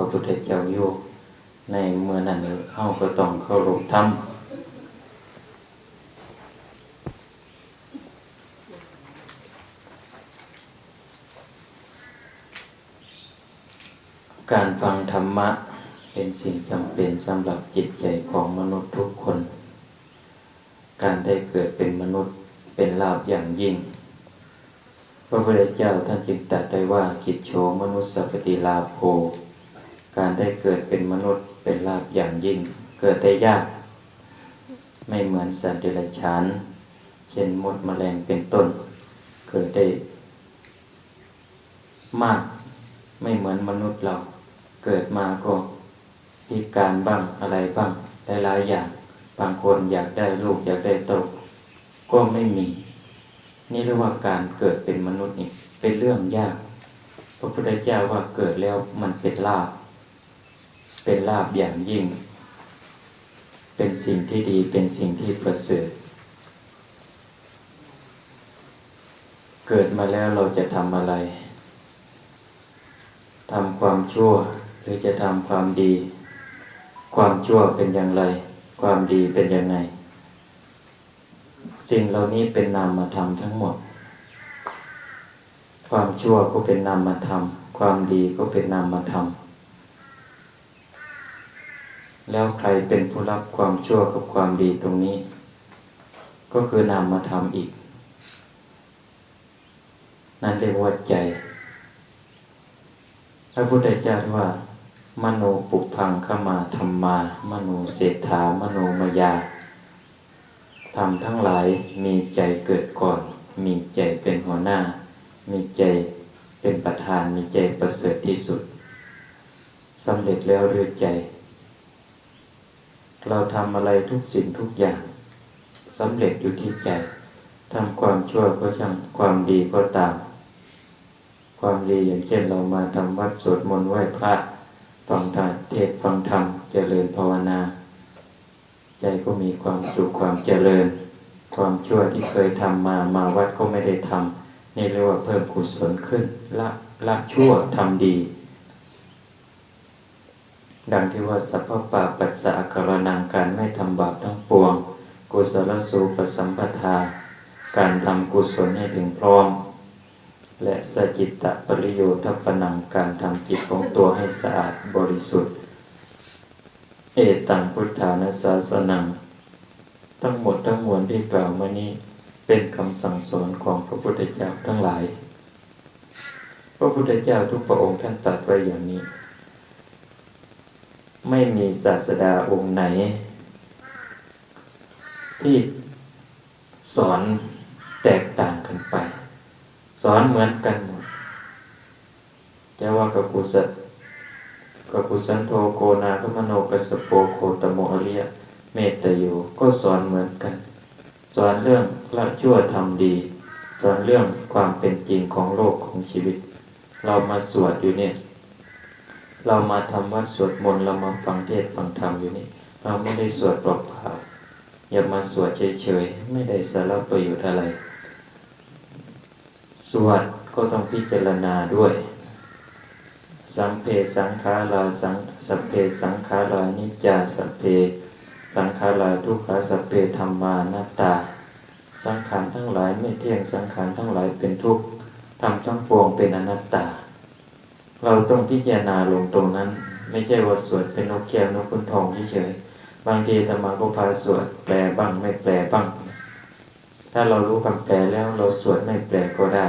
ระพุทธเจ้าอยู่ในเมื่อนั้นเฮาก็ต้องเคารพธรรมการฟังธรรมะเป็นสิ่งจำเป็นสำหรับจิตใจของมนุษย์ทุกคน การได้เกิดเป็นมนุษย์เป็นลาภอย่างยิ่ง พระพุทธเจ้าท่านจึงตรัสได้ว่ากิจโฉมนุสสปฏิลาโภ การได้เกิดเป็นมนุษย์เป็นลาภอย่างยิ่ง เกิดได้ยาก ไม่เหมือนสัตว์เดรัจฉานเช่นมดแมลงเป็นต้น เกิดได้ มากไม่เหมือนมนุษย์เรา เกิดมาก็พิการบ้างอะไรบ้างหลายๆอย่าง บางคนอยากได้ลูกอยากได้โตก็ไม่มี นี่เรียกว่าการเกิดเป็นมนุษย์นี่เป็นเรื่องยากพระพุทธเจ้าว่าเกิดแล้วมันเป็นลาภ เป็นลาภอย่างยิ่ง เป็นสิ่งที่ดีเป็นสิ่งที่ประเสริฐเกิดมาแล้วเราจะทำอะไรทำความชั่วหรือจะทำความดี ความชั่วเป็นอย่างไร ความดีเป็นยังไงสิ่งเหล่านี้เป็นนามธรรมทั้งหมด ความชั่วก็เป็นนามธรรม ความดีก็เป็นนามธรรม แล้วใครเป็นผู้รับความชั่วกับความดีตรงนี้ ก็คือนามธรรมอีก นั่นเรียกว่าใจ พระพุทธเจ้าว่า มโนปุพังขมาธรรมา มโนเศรษฐามโนมยาธรรมทั้งหลายมีใจเกิดก่อน มีใจเป็นหัวหน้า มีใจเป็นประธาน มีใจประเสริฐที่สุดสำเร็จแล้วด้วยใจ เราทำอะไรทุกสิ่งทุกอย่างสำเร็จอยู่ที่ใจทำความชั่วก็ช่างความดีก็ตาม ความดีอย่างเช่นเรามาทำวัดสวดมนต์ไหว้พระฟังธรรมเทศฟังธรรมเจริญภาวนา ใจก็มีความสุขความเจริญ ความชั่วที่เคยทำมามาวัดก็ไม่ได้ทำนี่เรียกว่าเพิ่มกุศลขึ้นละละชั่วทำดี ดังที่ว่าสัพพปาปัสสะกรนังการไม่ทำบาปทั้งปวง กุศลสูปสัมปทา การทำกุศลให้ถึงพร้อม และสจิตตปริโยทัปนังการทำจิตของตัวให้สะอาดบริสุทธิ์ เอตังพุทธานาสาสนัง ทั้งหมดทั้งมวลที่กล่าวมานี้เป็นคำสั่งสอนของพระพุทธเจ้าทั้งหลาย พระพุทธเจ้าทุกพระองค์ท่านตรัสไว้อย่างนี้ ไม่มีศาสดาองค์ไหน ที่สอนแตกต่างกันไป สอนเหมือนกันหมดจะว่ากับกุศลกับกุสันโทโกนาคมโนกัสโปโคตโมอริยเมตโยก็สอนเหมือนกัน สอนเรื่องละชั่วทำดี สอนเรื่องความเป็นจริงของโลกของชีวิต เรามาสวดอยู่เนี่ย เรามาทำวัดสวดมนต์เรามาฟังเทศฟังธรรมอยู่นี่ เราไม่ได้สวดเปล่าๆอย่ามาสวดเฉยๆไม่ได้สาระประโยชน์อะไร สวดก็ต้องพิจารณาด้วย สัมเพสังขาราสังสัพเพสังขารานิจจาสัพเพสังขาราทุกขาสัพเพธรรมานาตตาสังขารทั้งหลายไม่เที่ยงสังขารทั้งหลายเป็นทุกข์ทำทั้งปวงเป็นอนัตตา เราต้องพิจารณาลงตรงนั้น ไม่ใช่ว่าสวดเป็นนกแก้วนกขุนทองเฉยๆบางทีธรรมาก็พาสวดแปลบ้างไม่แปลบ้าง ถ้าเรารู้คำแปลแล้วเราสวดไม่แปลก็ได้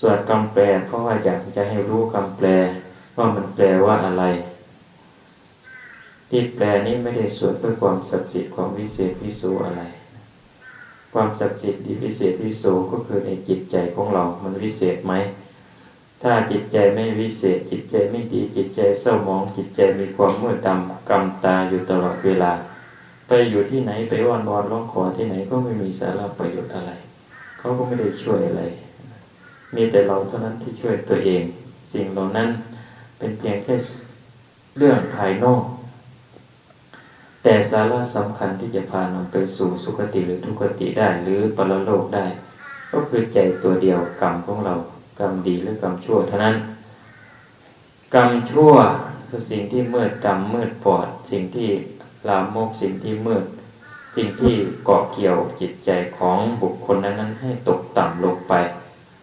สวดคำแปลเพราะว่าอยากจะให้รู้คำแปลว่ามันแปลว่าอะไร ที่แปลนี้ไม่ได้สวดเพื่อความศักดิ์สิทธิ์ความวิเศษวิโสอะไร ความศักดิ์สิทธิ์ดีวิเศษวิโสก็คือในจิตใจของเรา มันวิเศษไหม ถ้าจิตใจไม่วิเศษ จิตใจไม่ดี จิตใจเศร้าหมอง จิตใจมีความมืดดำกำตาอยู่ตลอดเวลา ไปอยู่ที่ไหนไปวอนวอนร้องขอที่ไหนก็ไม่มีสาระประโยชน์อะไร เขาก็ไม่ได้ช่วยอะไร มีแต่เราเท่านั้นที่ช่วยตัวเอง สิ่งเหล่านั้นเป็นเพียงแค่เรื่องภายนอก แต่แต่สาระสำคัญที่จะพานำไปสู่สุคติหรือทุคติได้หรือปรโลกได้ ก็คือใจตัวเดียวกรรมของเรา กรรมดีหรือกรรมชั่วเท่านั้น กรรมชั่วคือสิ่งที่มืดดำมืดปอด สิ่งที่ลามกสิ่งที่มืด สิ่งที่เกาะเกี่ยวจิตใจของบุคคลนั้นๆให้ตกต่ำลงไป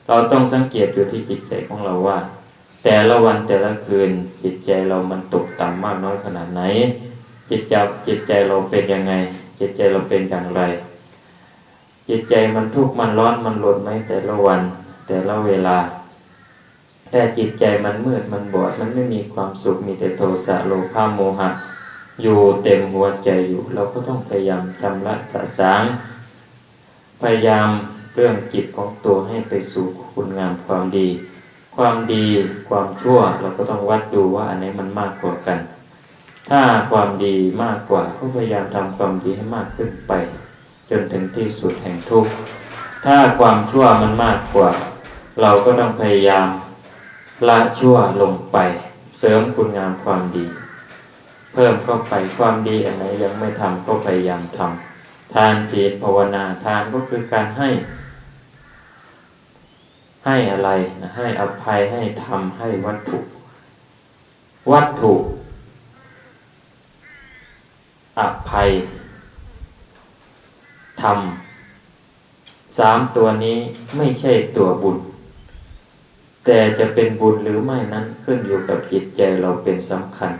เราต้องสังเกตอยู่ที่จิตใจของเราว่า แต่ละวันแต่ละคืนจิตใจเรามันตกต่ำมากน้อยขนาดไหน จิตใจจิตใจเราเป็นยังไง จิตใจเราเป็นอย่างไร จิตใจมันทุกข์มันร้อนมันหลดไหมแต่ละวัน แต่ละเวลา แต่จิตใจมันมืดมันบอดมันไม่มีความสุขมีแต่โทสะโลภะโมหะ อยู่เต็มหัวใจอยู่ เราก็ต้องพยายามชำระสะสาง พยายามเรื่องจิตของตัวให้ไปสู่คุณงามความดี ความดีความชั่วเราก็ต้องวัดดูว่าอันไหนมันมากกว่ากัน ถ้าความดีมากกว่าก็พยายามทำความดีให้มากขึ้นไป จนถึงที่สุดแห่งทุกข์ถ้าความชั่วมันมากกว่า เราก็ต้องพยายามละชั่วลงไป เสริมคุณงามความดี เพิ่มเข้าไปความดีอันไหนยังไม่ทำก็พยายามทำทานศีลภาวนาทานก็คือการให้ ให้อะไรนะให้อภัยให้ทำให้วัตถุ วัตถุอภัยทำสามตัวนี้ไม่ใช่ตัวบุญ แต่จะเป็นบุญหรือไม่นั้นขึ้นอยู่กับจิตใจเราเป็นสำคัญ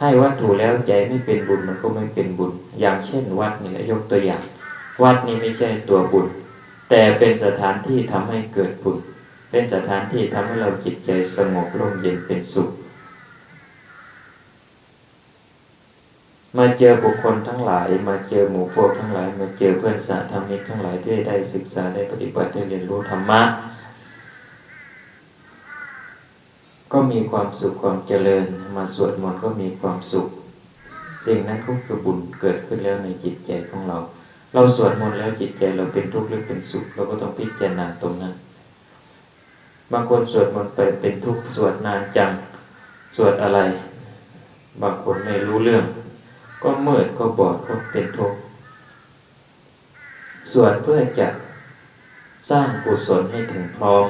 ให้วัตถุแล้วใจไม่เป็นบุญมันก็ไม่เป็นบุญ อย่างเช่นวัดนี่แหละยกตัวอย่าง วัดนี้ไม่ใช่ตัวบุญ แต่เป็นสถานที่ทำให้เกิดบุญ เป็นสถานที่ทำให้เราจิตใจสงบร่มเย็นเป็นสุข มาเจอบุคคลทั้งหลาย มาเจอหมู่พวกทั้งหลาย มาเจอเพื่อนสาธรรมิกทั้งหลายที่ได้ศึกษาได้ปฏิบัติได้เรียนรู้ธรรมะ ก็มีความสุขความเจริญมาสวดมนต์ก็มีความสุข สิ่งนั้นก็คือบุญเกิดขึ้นแล้วในจิตใจของเรา เราสวดมนต์แล้วจิตใจเราเป็นทุกข์หรือเป็นสุข เราก็ต้องพิจารณาตรงนั้น บางคนสวดมนต์ไปเป็นทุกข์สวดนานจังสวดอะไร บางคนไม่รู้เรื่อง ก็มืดก็บอดก็เป็นทุกข์สวดเพื่อจะสร้างกุศลให้ถึงพร้อม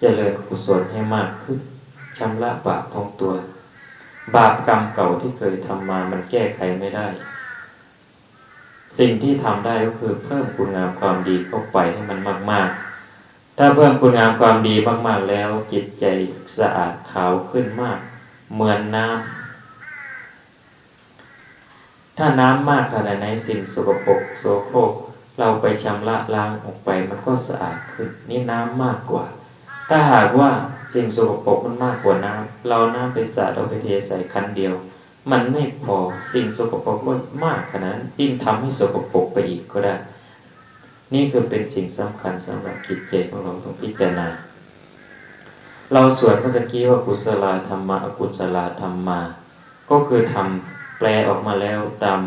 เจริญกุศลให้มากขึ้น ชำระบาปของตัว บาปกรรมเก่าที่เคยทำมามันแก้ไขไม่ได้ สิ่งที่ทำได้ก็คือเพิ่มคุณงามความดีเข้าไปให้มันมาก ๆ ถ้าเพิ่มคุณงามความดีมาก ๆ แล้ว จิตใจสะอาดขาวขึ้นมาก เหมือนน้ำถ้าน้ำมากขนาดไหนสิ่งสกปรกโสโครกเราไปชำระล้างออกไปมันก็สะอาดขึ้นนี่น้ำมากกว่า ถ้าหากว่า สิ่งสกปรกมันมากกว่าน้ำเราน้ำไปสาดเอาไปเทใส่คันเดียว มันไม่พอสิ่งสกปรกก็มากขนาดนั้นยิ่งทำให้สกปรกไปอีกก็ได้ นี่คือเป็นสิ่งสำคัญสำหรับจิตใจของเราต้องพิจารณา เราสวดเมื่อกี้ว่ากุศลธรรมะอกุศลธรรมา ก็คือทำแปลออกมาแล้วตาม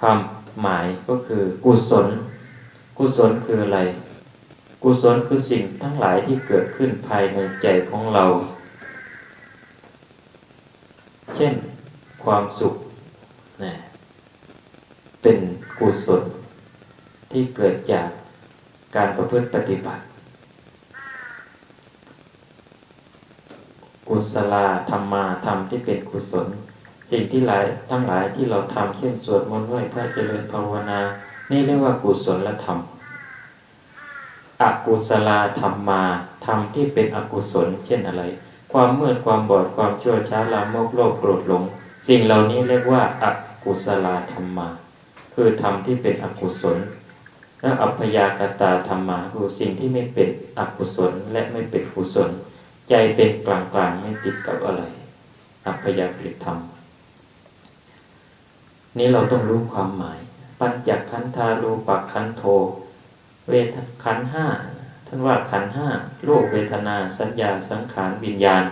ความหมายก็คือกุศล กุศลคืออะไร กุศลคือสิ่งทั้งหลายที่เกิดขึ้นภายในใจของเรา เช่นความสุขนะเป็นกุศลที่เกิดจากการประพฤติปฏิบัติ กุศลธรรมาธรรมที่เป็นกุศล สิ่งที่หลายทั้งหลายที่เราทำเช่นสวดมนต์ไหว้พระเจริญภาวนา นี่เรียกว่ากุศลธรรม อกุศลธรรมมาธรรมที่เป็นอกุศล เช่นอะไร ความมืดความบอดความชั่วช้าลามกโลภโกรธหลง สิ่งเหล่านี้เรียกว่าอกุศลธรรมมา คือธรรมที่เป็นอกุศลและอัพยากตาธรรมมาคือสิ่งที่ไม่เป็นอกุศลและไม่เป็นกุศล ใจเป็นกลางกลางไม่ติดกับอะไร อัพยากฤิธรรม นี่เราต้องรู้ความหมาย ปัญจขันธารูปขันโท เวทขันห้าท่านว่าขันห้าโลกเวทนาสัญญาสังขารวิญญาณ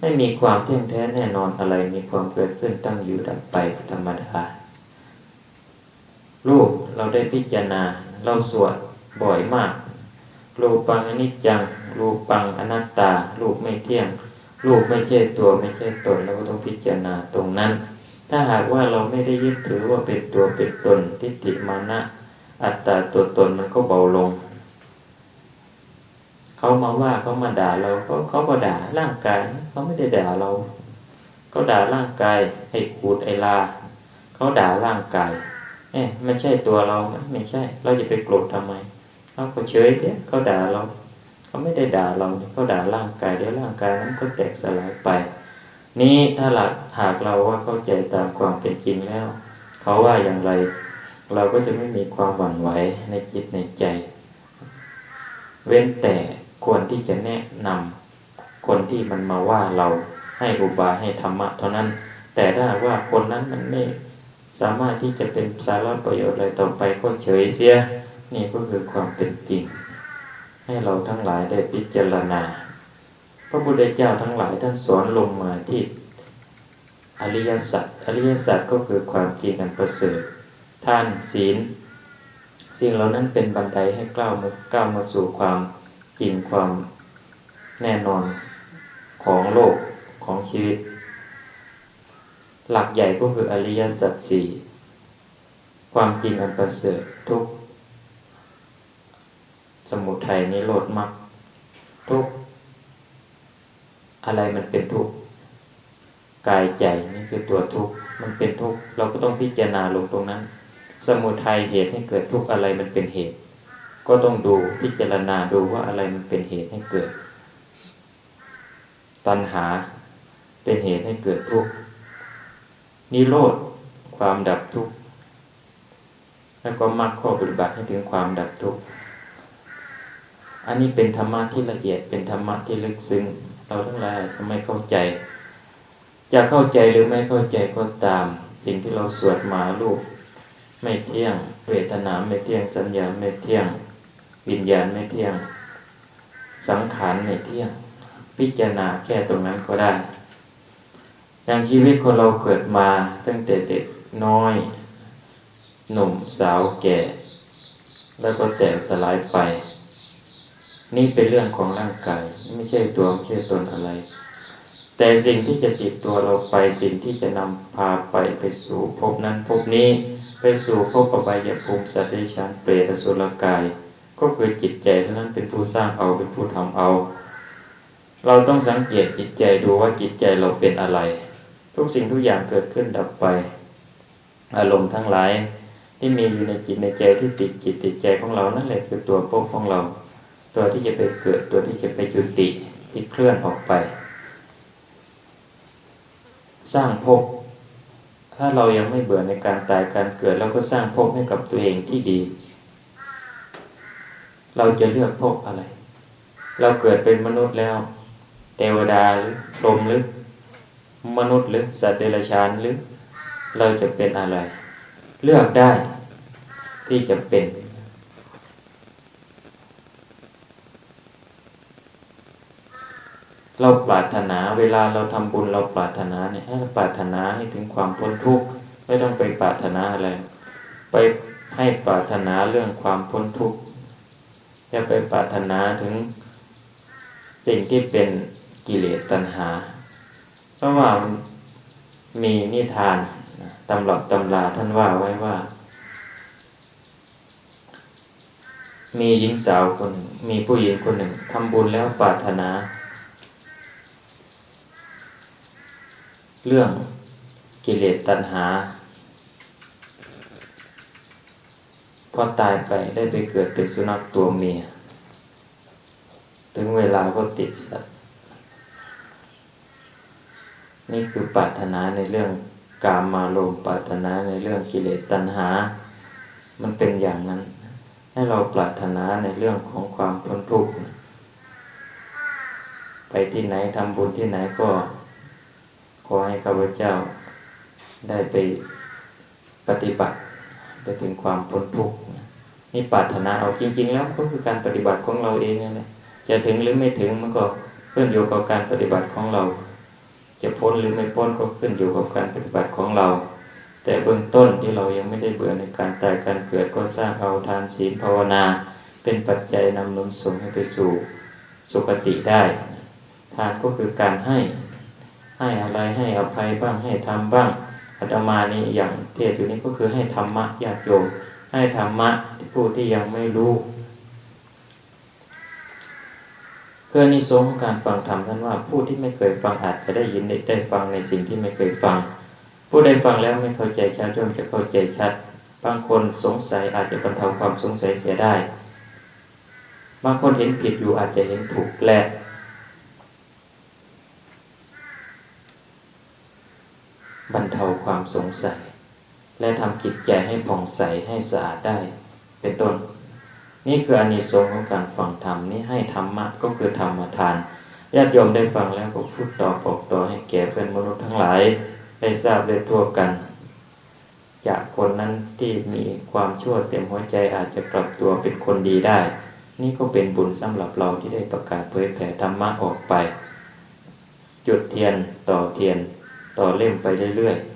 ไม่มีความเที่ยงแท้แน่นอนอะไรมีความเกิดขึ้นตั้งอยู่ดับไปธรรมดารูปเราได้พิจารณาเราสวดบ่อยมากรูปังอนิจจังรูปังอนัตตารูปไม่เที่ยงรูปไม่ใช่ตัวไม่ใช่ตนเราก็ต้องพิจารณาตรงนั้น ถ้าหากว่าเราไม่ได้ยึดถือว่าเป็นตัวเป็นตนทิฏฐิมานะ อัตตาตัวตนมันก็เบาลง เขามาว่าเขามาด่าเราเขาเขาก็ด่าร่างกายเขาไม่ได้ด่าเราเขาด่าร่างกายให้ขูดไอลาเขาด่าร่างกายเอ๊ะไม่ใช่ตัวเราไหมไม่ใช่ เราจะไปโกรธทำไมเขาก็เฉยเสียเขาด่าเราเขาไม่ได้ด่าเราเขาด่าร่างกายเดี๋ยวร่างกายนั้นก็แตกสลายไป นี่ถ้าหลักหากเราว่าเข้าใจตามความเป็นจริงแล้ว เขาว่าอย่างไร เราก็จะไม่มีความหวั่นไหวในจิตในใจ เว้นแต่ควรที่จะแนะนำคนที่มันมาว่าเราให้อุบายให้ธรรมะเท่านั้น แต่ถ้าว่าคนนั้นมันไม่สามารถที่จะเป็นสาระประโยชน์อะไรต่อไปก็เฉยเสีย นี่ก็คือความเป็นจริง ให้เราทั้งหลายได้พิจารณา พระพุทธเจ้าทั้งหลายท่านสอนลงมาที่อริยสัจอริยสัจก็คือความจริงอันประเสริฐ ท่านศีล สิ่งเหล่านั้นเป็นบันไดให้ก้าวมาก้าวมาสู่ความจริงความแน่นอนของโลกของชีวิต หลักใหญ่ก็คืออริยสัจสี่ความจริงอันประเสริฐทุกสมุทัยนิโรธมรรคทุกอะไรมันเป็นทุกกายใจนี่คือตัวทุกมันเป็นทุกเราก็ต้องพิจารณาลงตรงนั้น สมุทัยเหตุให้เกิดทุกอะไรมันเป็นเหตุ ก็ต้องดูพิจารณาดูว่าอะไรมันเป็นเหตุให้เกิด ตัณหาเป็นเหตุให้เกิดทุกข์นิโรธความดับทุกข์แล้วก็มรรคข้อปฏิบัติให้ถึงความดับทุกข์อันนี้เป็นธรรมะที่ละเอียดเป็นธรรมะที่ลึกซึ้งเราทั้งหลายอาจะไม่เข้าใจ จะเข้าใจหรือไม่เข้าใจก็ตาม สิ่งที่เราสวดมาลูก ไม่เที่ยง เวทนาไม่เที่ยง สัญญาไม่เที่ยง วิญญาณไม่เที่ยง สังขารไม่เที่ยง พิจารณาแค่ตรงนั้นก็ได้ อย่างชีวิตคนเราเกิดมาตั้งแต่เด็กน้อย หนุ่มสาวแก่ แล้วก็แตกสลายไป นี่เป็นเรื่องของร่างกาย ไม่ใช่ตัวไม่ใช่ตนอะไรแต่สิ่งที่จะติดตัวเราไปสิ่งที่จะนำพาไปไปสู่ภพนั้นภพนี้ ไปสู่ภพอบายภูมิสัตว์เดรัจฉานเปรตอสุรกาย ก็คือจิตใจเท่านั้นเป็นผู้สร้างเอาเป็นผู้ทำเอา เราต้องสังเกตจิตใจดูว่าจิตใจเราเป็นอะไร ทุกสิ่งทุกอย่างเกิดขึ้นดับไป อารมณ์ทั้งหลายที่มีอยู่ในจิตในใจที่ติดจิตติดใจของเรานั่นแหละคือตัวภพของเรา ตัวที่จะไปเกิดตัวที่จะไปจุติที่เคลื่อนออกไป สร้างภพ ถ้าเรายังไม่เบื่อในการตายการเกิดเราก็สร้างภพให้กับตัวเองที่ดี เราจะเลือกภพอะไร เราเกิดเป็นมนุษย์แล้วเทวดาหรือพรหมหรือมนุษย์หรือสัตว์เดรัจฉานหรือเราจะเป็นอะไร เลือกได้ที่จะเป็น เราปรารถนาเวลาเราทำบุญเราปรารถนาเนี่ยให้เราปรารถนาให้ถึงความพ้นทุกข์ไม่ต้องไปปรารถนาอะไร ไปให้ปรารถนาเรื่องความพ้นทุกข์อย่าไปปรารถนาถึงสิ่งที่เป็นกิเลสตัณหา เพราะว่ามีนิทานตำรับตำราท่านว่าไว้ว่า มีหญิงสาวคนหนึ่งมีผู้หญิงคนหนึ่งทำบุญแล้วปรารถนา เรื่องกิเลสตัณหา พอตายไปได้ไปเกิดเป็นสุนัขตัวเมีย ถึงเวลาก็ติดสัตว์ นี่คือปรารถนาในเรื่องกามมาโลมปรารถนาในเรื่องกิเลสตัณหา มันเป็นอย่างนั้น ให้เราปรารถนาในเรื่องของความพ้นทุกข์ ไปที่ไหนทำบุญที่ไหนก็ ขอให้ข้าพเจ้าได้ไปปฏิบัติไปถึงความพ้นทุกข์นี่ปรารถนาเอาจริง ๆ แล้วก็คือการปฏิบัติของเราเองนั่นแหละจะถึงหรือไม่ถึงมันก็ขึ้นอยู่กับการปฏิบัติของเรา จะพ้นหรือไม่พ้นก็ขึ้นอยู่กับการปฏิบัติของเรา แต่เบื้องต้นที่เรายังไม่ได้เบื่อในการตายการเกิดก็สร้างเอาทานศีลภาวนา เป็นปัจจัยนำหนุนส่งให้ไปสู่สุคติได้ ทานก็คือการให้ ให้อะไรให้อภัยบ้างให้ทำบ้างอาตมานี่อย่างเทศอยู่นี้ก็คือให้ธรรมะญาติโยมให้ธรรมะผู้ที่ยังไม่รู้ เพื่อนิสงของการฟังธรรมนั้นว่าผู้ที่ไม่เคยฟังอาจจะได้ยินได้ได้ฟังในสิ่งที่ไม่เคยฟัง ผู้ใดฟังแล้วไม่เข้าใจชัดย่อมจะเข้าใจชัด บางคนสงสัยอาจจะบรรเทาความสงสัยเสียได้ บางคนเห็นผิดอยู่อาจจะเห็นถูกและ บรรเทาความ สงสัย และทำจิตใจให้ผ่องใสให้สะอาดได้ เป็นต้น นี่คืออานิสงส์ของการฟังธรรมนี่ให้ธรรมะก็คือธรรมทานญาติโยมได้ฟังแล้วก็พูดต่อบอกต่อให้แก่เพื่อนมนุษย์ทั้งหลาย ได้ทราบได้ทั่วกัน จากคนนั้นที่มีความชั่วเต็มหัวใจอาจจะปรับตัวเป็นคนดีได้ นี่ก็เป็นบุญสำหรับเราที่ได้ประกาศเผยแผ่ธรรมะออกไป จุดเทียนต่อเทียนต่อเล่มไปเรื่อยๆ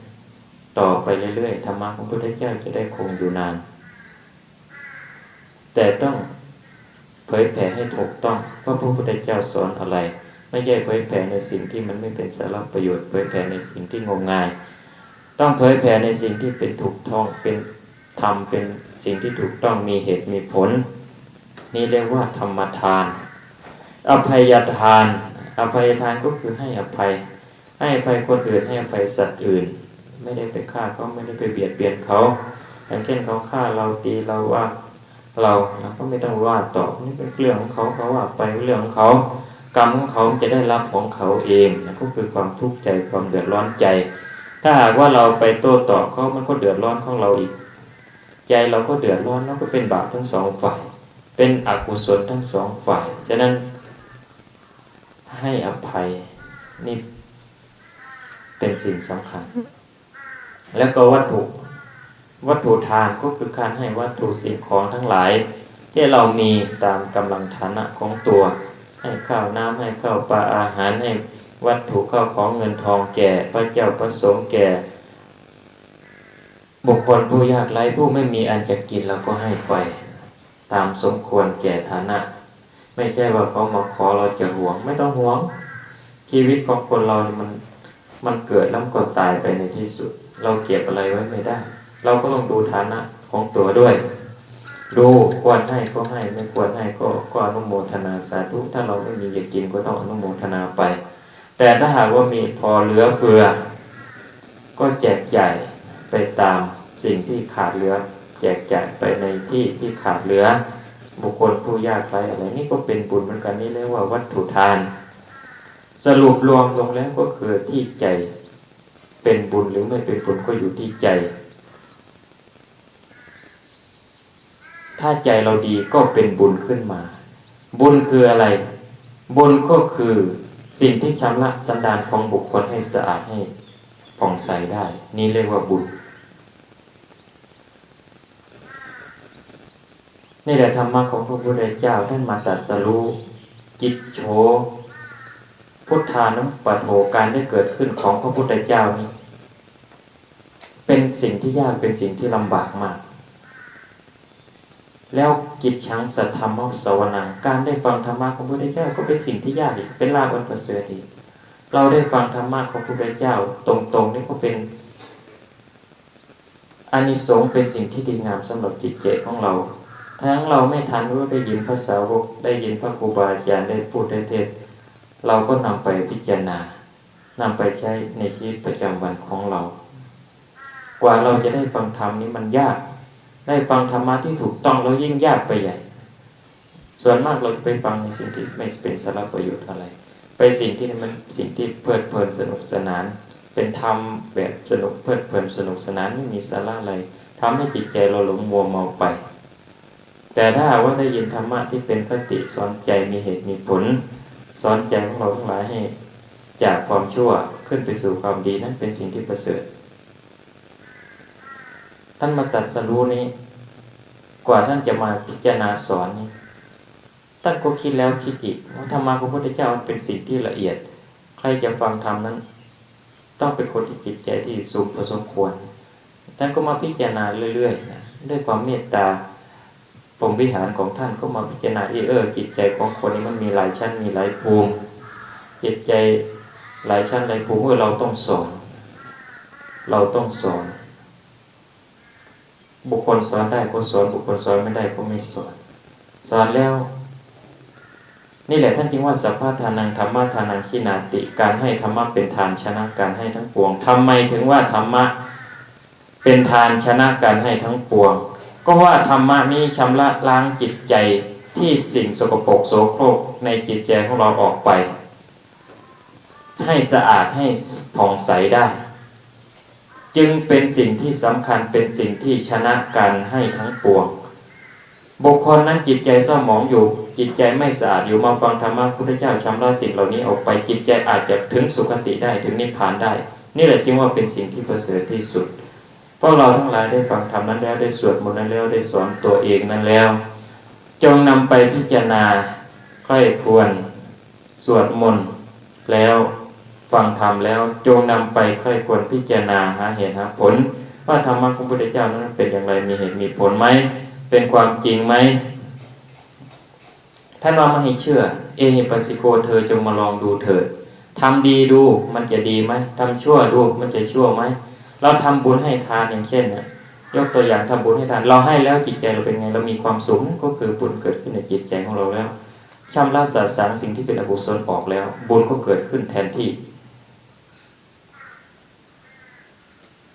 ต่อไปเรื่อยๆธรรมะของพระพุทธเจ้าจะได้คงอยู่นาน แต่ต้องเผยแผ่ให้ถูกต้องว่าพระพุทธเจ้าสอนอะไร ไม่ใช่เผยแผ่ในสิ่งที่มันไม่เป็นสาระประโยชน์เผยแผ่ในสิ่งที่งมงาย ต้องเผยแผ่ในสิ่งที่เป็นถูกต้องเป็นธรรมเป็นสิ่งที่ถูกต้องมีเหตุมีผล นี่เรียกว่าธรรมทาน อภัยทาน อภัยทานก็คือให้อภัย ให้อภัยคนอื่นให้อภัยสัตว์อื่น ไม่ได้ไปฆ่าเขาไม่ได้ไปเบียดเบียนเขาอย่างเช่นเขาฆ่าเราตีเราว่าเราเราก็ไม่ต้องว่าต่อนี่เป็นเรื่องของเขาเขาว่าไปเรื่องของเขากรรมของเขาจะได้รับของเขาเองนั่นก็คือความทุกข์ใจความเดือดร้อนใจ ถ้าหากว่าเราไปโต้ตอบเขามันก็เดือดร้อนของเราอีก ใจเราก็เดือดร้อนแล้วก็เป็นบาปทั้งสองฝ่าย เป็นอกุศลทั้งสองฝ่ายฉะนั้นให้อภัยนี่เป็นสิ่งสำคัญ แล้วก็วัตถุวัตถุทานก็คือการให้วัตถุสิ่งของทั้งหลาย ที่เรามีตามกำลังฐานะของตัว ให้ข้าวน้ำให้ข้าวปลาอาหารให้วัตถุข้าวของเงินทองแก่พระเจ้าพระสงฆ์แก่ บุคคลผู้ยากไร้ผู้ไม่มีอันจะกินเราก็ให้ไป ตามสมควรแก่ฐานะ ไม่ใช่ว่าเขามาขอเราจะหวงไม่ต้องหวง ชีวิตของคนเรานี่มันมันเกิดแล้วก็ตายไปในที่สุด เราเก็บอะไรไว้ไม่ได้ เราก็ต้องดูฐานะของตัวด้วย ดูควรให้ก็ให้ไม่ควรให้ก็ก็อนุโมทนาสาธุถ้าเราไม่มีจะกินก็ต้องอนุโมทนาไป แต่ถ้าหากว่ามีพอเหลือเฟือ ก็แจกจ่ายไปตามสิ่งที่ขาดเหลือ แจกจ่ายไปในที่ที่ขาดเหลือ บุคคลผู้ยากไร้อะไรนี่ก็เป็นบุญเหมือนกันนี่เรียกว่าวัตถุทาน สรุปรวมลงแล้วก็คือที่ใจ เป็นบุญหรือไม่เป็นบุญก็อยู่ที่ใจ ถ้าใจเราดีก็เป็นบุญขึ้นมา บุญคืออะไร บุญก็คือสิ่งที่ชำระสันดานของบุคคลให้สะอาดให้ผ่องใสได้ นี่เรียกว่าบุญนี่แหละธรรมะของพระพุทธเจ้าท่านมาตรัสรู้กิจโฉ พุทธานุปัฏโถการได้เกิดขึ้นของพระพุทธเจ้านี้ เป็นสิ่งที่ยากเป็นสิ่งที่ลำบากมาก แล้วกิจชังสัทธรรมสวนังการได้ฟังธรรมะของพระพุทธเจ้าก็เป็นสิ่งที่ยากอีกเป็นลาภอันประเสริฐอีกเราได้ฟังธรรมะของพระพุทธเจ้าตรงๆนี่ก็เป็นอานิสงส์เป็นสิ่งที่ดีงามสำหรับจิตใจของเรา ทั้งเราไม่ทันรู้ได้ยินพระสาวกได้ยินพระครูบาอาจารย์ได้พูดได้เทศ เราก็นำไปพิจารณานำไปใช้ในชีวิตประจำวันของเรา กว่าเราจะได้ฟังธรรมนี้มันยาก ได้ฟังธรรมะที่ถูกต้องแล้วยิ่งยากไปใหญ่ ส่วนมากเราจะไปฟังในสิ่งที่ไม่เป็นสาระประโยชน์อะไร ไปสิ่งที่มันสิ่งที่เพลิดเพลินสนุกสนาน เป็นธรรมแบบสนุกเพลิดเพลินสนุกสนานไม่มีสาระอะไรทำให้จิตใจเราหลงมัวเมาไป แต่ถ้าว่าได้ยินธรรมะที่เป็นคติสอนใจมีเหตุมีผล สอนใจของเราทั้งหลายให้ จากความชั่วขึ้นไปสู่ความดีนั้นเป็นสิ่งที่ประเสริฐ ท่านมาตัดสรู้นี้ กว่าท่านจะมาพิจารณาสอนนี้ท่านก็คิดแล้วคิดอีกว่าธรรมะของพระพุทธเจ้ามันเป็นสิ่งที่ละเอียด ใครจะฟังธรรมนั้น ต้องเป็นคนที่จิตใจที่สูงพอสมควรท่านก็มาพิจารณาเรื่อยๆนะด้วยความเมตตา ปมวิหารของท่านก็มาพิจารณาเออจิตใจของคนนี้มันมีหลายชั้นมีหลายภูมิ จิตใจหลายชั้นหลายภูมิเมื่อเราต้องสอนเราต้องสอน บุคคลสอนได้ก็สอนบุคคลสอนไม่ได้ก็ไม่สอน สอนแล้ว นี่แหละท่านจึงว่าสัพพะทานังธรรมะทานังขีนาติการให้ธรรมะเป็นทานชนะการให้ทั้งปวงทำไมถึงว่าธรรมะเป็นทานชนะการให้ทั้งปวง ก็ว่าธรรมะนี้ชำระล้างจิตใจที่สิ่งสกปรกโสโครกในจิตใจของเราออกไป ให้สะอาดให้ผ่องใสได้ จึงเป็นสิ่งที่สำคัญเป็นสิ่งที่ชนะการให้ทั้งปวงบุคคลนั้นจิตใจเศร้าหมองอยู่ จิตใจไม่สะอาดอยู่มาฟังธรรมะพุทธเจ้าชำระสิ่งเหล่านี้ออกไปจิตใจอาจจะถึงสุคติได้ถึงนิพพานได้ นี่แหละจึงว่าเป็นสิ่งที่ประเสริฐที่สุด พวกเราทั้งหลายได้ฟังธรรมนั้นแล้วได้สวดมนต์นั้นแล้วได้สอนตัวเองนั้นแล้ว จงนำไปพิจารณาใคร่ควรสวดมนต์แล้วฟังธรรมแล้วจงนำไปใคร่ควรพิจารณาหาเหตุหาผล ว่าธรรมะของพระพุทธเจ้านั้นเป็นอย่างไรมีเหตุมีผลไหมเป็นความจริงไหมท่านว่าไม่ให้เชื่อ เอหิปัสสิโกเธอจงมาลองดูเถิดทำดีดูมันจะดีไหมทำชั่วดูมันจะชั่วไหม เราทำบุญให้ทานอย่างเช่นเนี่ยยกตัวอย่างทำบุญให้ทาน เราให้แล้วจิตใจเราเป็นไง เรามีความสุขก็คือบุญเกิดขึ้นในจิตใจของเราแล้วชำระสาสางสิ่งที่เป็นอกุศลออกแล้ว บุญก็เกิดขึ้นแทนที่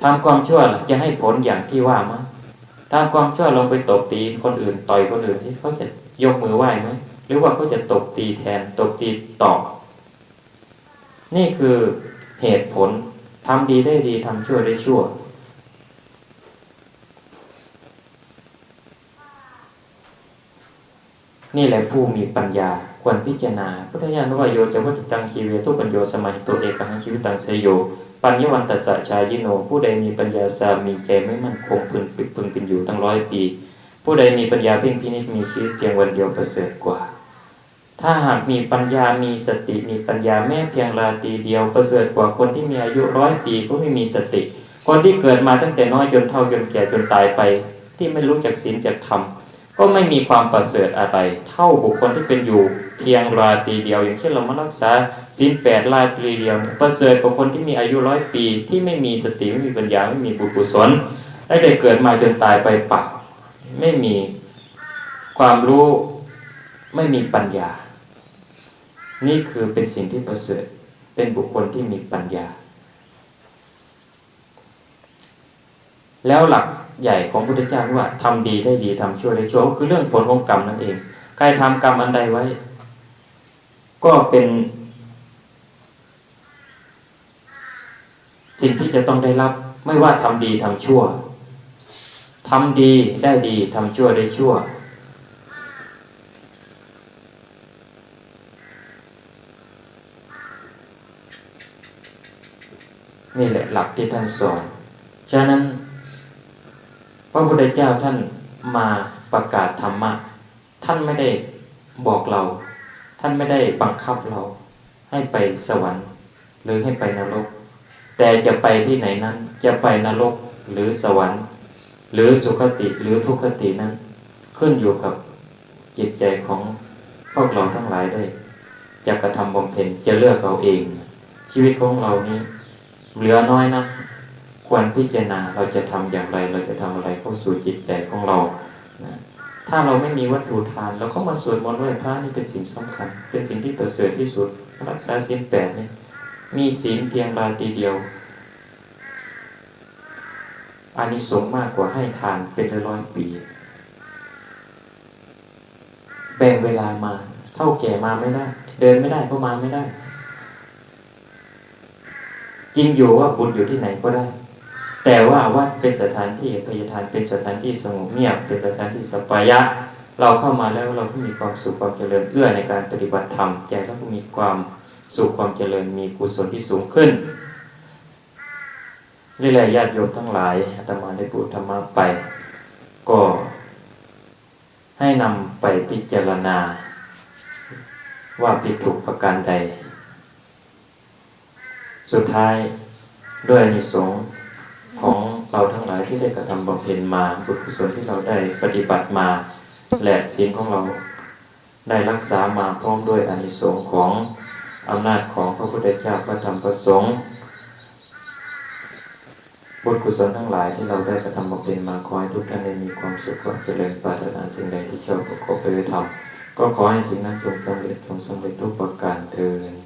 ทำความชั่วจะให้ผลอย่างที่ว่ามั้ยทำความชั่วลงไปตบตีคนอื่นต่อยคนอื่นที่เขาจะยกมือไหว้ไหมหรือว่าเขาจะตบตีแทนตบตีตอบนี่คือเหตุผล ทำดีได้ดีทำชั่วได้ชั่ว นี่แหละผู้มีปัญญาควรพิจารณา พุทธญาณว่าโยจะวัตตังคีเวทุปัญโยสมัยตัวเอกหังชีวิตังเสยโย ปัญญวันตัสสะชายิโน ผู้ใดมีปัญญาสามีใจไม่มั่นคงพึงปิดพึงเป็นอยู่ตั้งร้อยปี ผู้ใดมีปัญญาเพ่งพินิจมีชีวิตเพียงวันเดียวประเสริฐกว่า ถ้าหากมีปัญญามีสติมีปัญญาแม้เพียงราตรีเดียว ประเสริฐกว่าคนที่มีอายุร้อยปีก็ไม่มีสติ คนที่เกิดมาตั้งแต่น้อยจนเฒ่าจนแก่จนตายไป ที่ไม่รู้จักศีลจักธรรมก็ไม่มีความประเสริฐอะไร เท่าบุคคลที่เป็นอยู่เพียงราตรีเดียว อย่างเช่นเรามารักษาศีลแปดราตรีเดียวประเสริฐกว่าคนที่มีอายุร้อยปี ที่ไม่มีสติไม่มีปัญญาไม่มีบุญกุศลและได้เกิดมาจนตายไปปักไม่มีความรู้ไม่มีปัญญา นี่คือเป็นสิ่งที่ประเสริฐเป็นบุคคลที่มีปัญญา แล้วหลักใหญ่ของพุทธเจ้าว่าทำดีได้ดีทำชั่วได้ชั่วก็คือเรื่องผลของกรรมนั่นเองใครทำกรรมอันใดไว้ ก็เป็นสิ่งที่จะต้องได้รับไม่ว่าทำดีทำชั่วทำดีได้ดีทำชั่วได้ชั่ว นี่แหละหลักที่ท่านสอน ฉะนั้น พระพุทธเจ้าท่านมาประกาศธรรมะ ท่านไม่ได้บอกเรา ท่านไม่ได้บังคับเรา ให้ไปสวรรค์ หรือให้ไปนรก แต่จะไปที่ไหนนั้น จะไปนรกหรือสวรรค์ หรือสุคติหรือทุกขตินั้น ขึ้นอยู่กับจิตใจของพวกเราทั้งหลายได้จะกระทำบำเพ็ญจะเลือกเอาเอง ชีวิตของเรานี้ เหลือน้อยนะควรพิจารณาเราจะทำอย่างไร เราจะทำอะไรเข้าสู่จิตใจของเรานะถ้าเราไม่มีวัตถุทานเราก็มาสวดมนต์ไหว้พระนี่เป็นสิ่งสำคัญ เป็นสิ่งที่ประเสริฐที่สุด รักษาศีลแปดนี่มีศีลเพียงราตรีเดียวอานิสงส์มากกว่าให้ทานเป็นร้อยปี แบ่งเวลามา เท่าแก่มาไม่ได้ เดินไม่ได้ก็มาไม่ได้ จริงอยู่ว่าบุญอยู่ที่ไหนก็ได้ แต่ว่าวัดเป็นสถานที่พยทานเป็นสถานที่สงบเงียบเป็นสถานที่สปายะ เราเข้ามาแล้วเราก็มีความสุขความเจริญเอื้อในการปฏิบัติธรรมใจเราก็มีความสุขความเจริญมีกุศลที่สูงขึ้นนี่แหละญาติโยมทั้งหลายอาตมาได้พูดธรรมะไป ก็ให้นำไปพิจารณา ว่าผิดถูกประการใด สุดท้ายด้วยอานิสงส์ของเราทั้งหลายที่ได้กระทำบำเพ็ญมาบุญกุศลที่เราได้ปฏิบัติมา และศีลของเราได้รักษามาพร้อมด้วยอานิสงส์ของอำนาจของพระพุทธเจ้าพระธรรมพระสงฆ์บุญกุศลทั้งหลายที่เราได้กระทำบำเพ็ญมาขอให้ทุกท่านได้มีความสุขความเจริญปรารถนาสิ่งใดที่ชอบประกอบไปด้วยธรรมก็ขอให้สิ่งนั้นจงสำเร็จจงสำเร็จทุกประการเทอญ